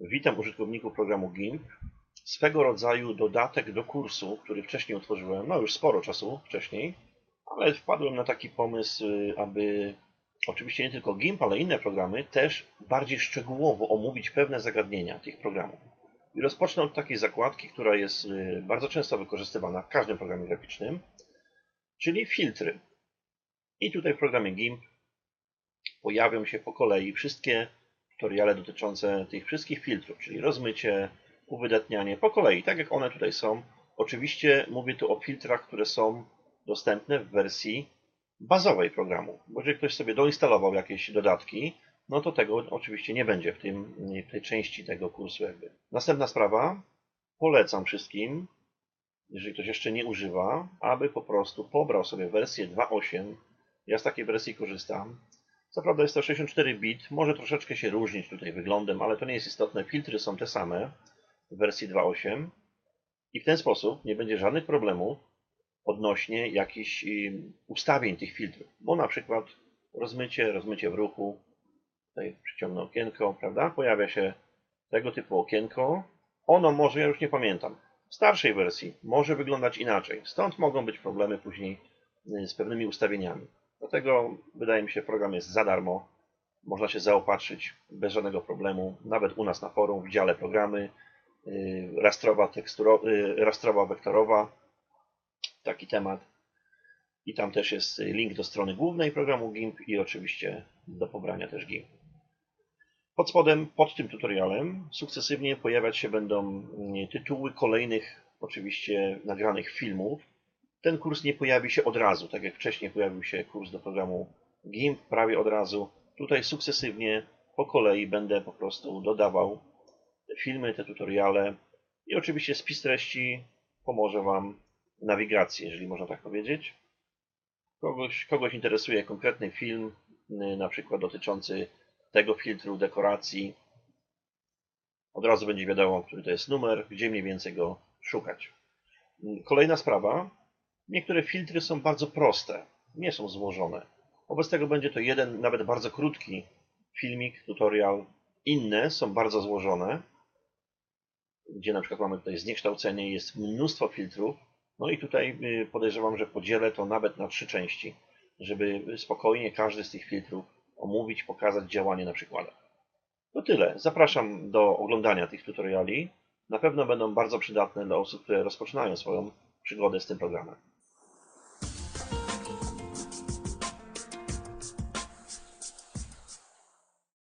Witam użytkowników programu GIMP. Swego rodzaju dodatek do kursu, który wcześniej utworzyłem, no już sporo czasu wcześniej, ale wpadłem na taki pomysł, y, aby oczywiście nie tylko GIMP, ale inne programy też bardziej szczegółowo omówić pewne zagadnienia tych programów. I rozpocznę od takiej zakładki, która jest y, bardzo często wykorzystywana w każdym programie graficznym, czyli filtry. I tutaj w programie GIMP pojawią się po kolei wszystkie tutoriale dotyczące tych wszystkich filtrów, czyli rozmycie, uwydatnianie, po kolei, tak jak one tutaj są. Oczywiście mówię tu o filtrach, które są dostępne w wersji bazowej programu, bo jeżeli ktoś sobie doinstalował jakieś dodatki, no to tego oczywiście nie będzie w, tym, w tej części tego kursu. Jakby. Następna sprawa, polecam wszystkim, jeżeli ktoś jeszcze nie używa, aby po prostu pobrał sobie wersję 2.8. Ja z takiej wersji korzystam. Co prawda jest to 64 bit, może troszeczkę się różnić tutaj wyglądem, ale to nie jest istotne. Filtry są te same w wersji 2.8 i w ten sposób nie będzie żadnych problemów odnośnie jakichś ustawień tych filtrów, bo na przykład rozmycie, rozmycie w ruchu, tutaj przyciągnę okienko, prawda? Pojawia się tego typu okienko. Ono może, ja już nie pamiętam, w starszej wersji może wyglądać inaczej. Stąd mogą być problemy później z pewnymi ustawieniami. Dlatego wydaje mi się, program jest za darmo. Można się zaopatrzyć bez żadnego problemu. Nawet u nas na forum, w dziale programy, rastrowa, teksturo, rastrowa wektorowa, taki temat. I tam też jest link do strony głównej programu GIMP i oczywiście do pobrania też GIMP. Pod spodem, pod tym tutorialem sukcesywnie pojawiać się będą tytuły kolejnych oczywiście nagranych filmów. Ten kurs nie pojawi się od razu, tak jak wcześniej pojawił się kurs do programu GIMP prawie od razu. Tutaj sukcesywnie po kolei będę po prostu dodawał te filmy, te tutoriale i oczywiście spis treści pomoże Wam nawigacji, jeżeli można tak powiedzieć. Kogoś, kogoś interesuje konkretny film, na przykład dotyczący tego filtru, dekoracji. Od razu będzie wiadomo, który to jest numer, gdzie mniej więcej go szukać. Kolejna sprawa. Niektóre filtry są bardzo proste, nie są złożone. Wobec tego będzie to jeden, nawet bardzo krótki filmik, tutorial. Inne są bardzo złożone, gdzie na przykład mamy tutaj zniekształcenie, jest mnóstwo filtrów. No i tutaj podejrzewam, że podzielę to nawet na trzy części, żeby spokojnie każdy z tych filtrów omówić, pokazać działanie na przykładach. To tyle. Zapraszam do oglądania tych tutoriali. Na pewno będą bardzo przydatne dla osób, które rozpoczynają swoją przygodę z tym programem.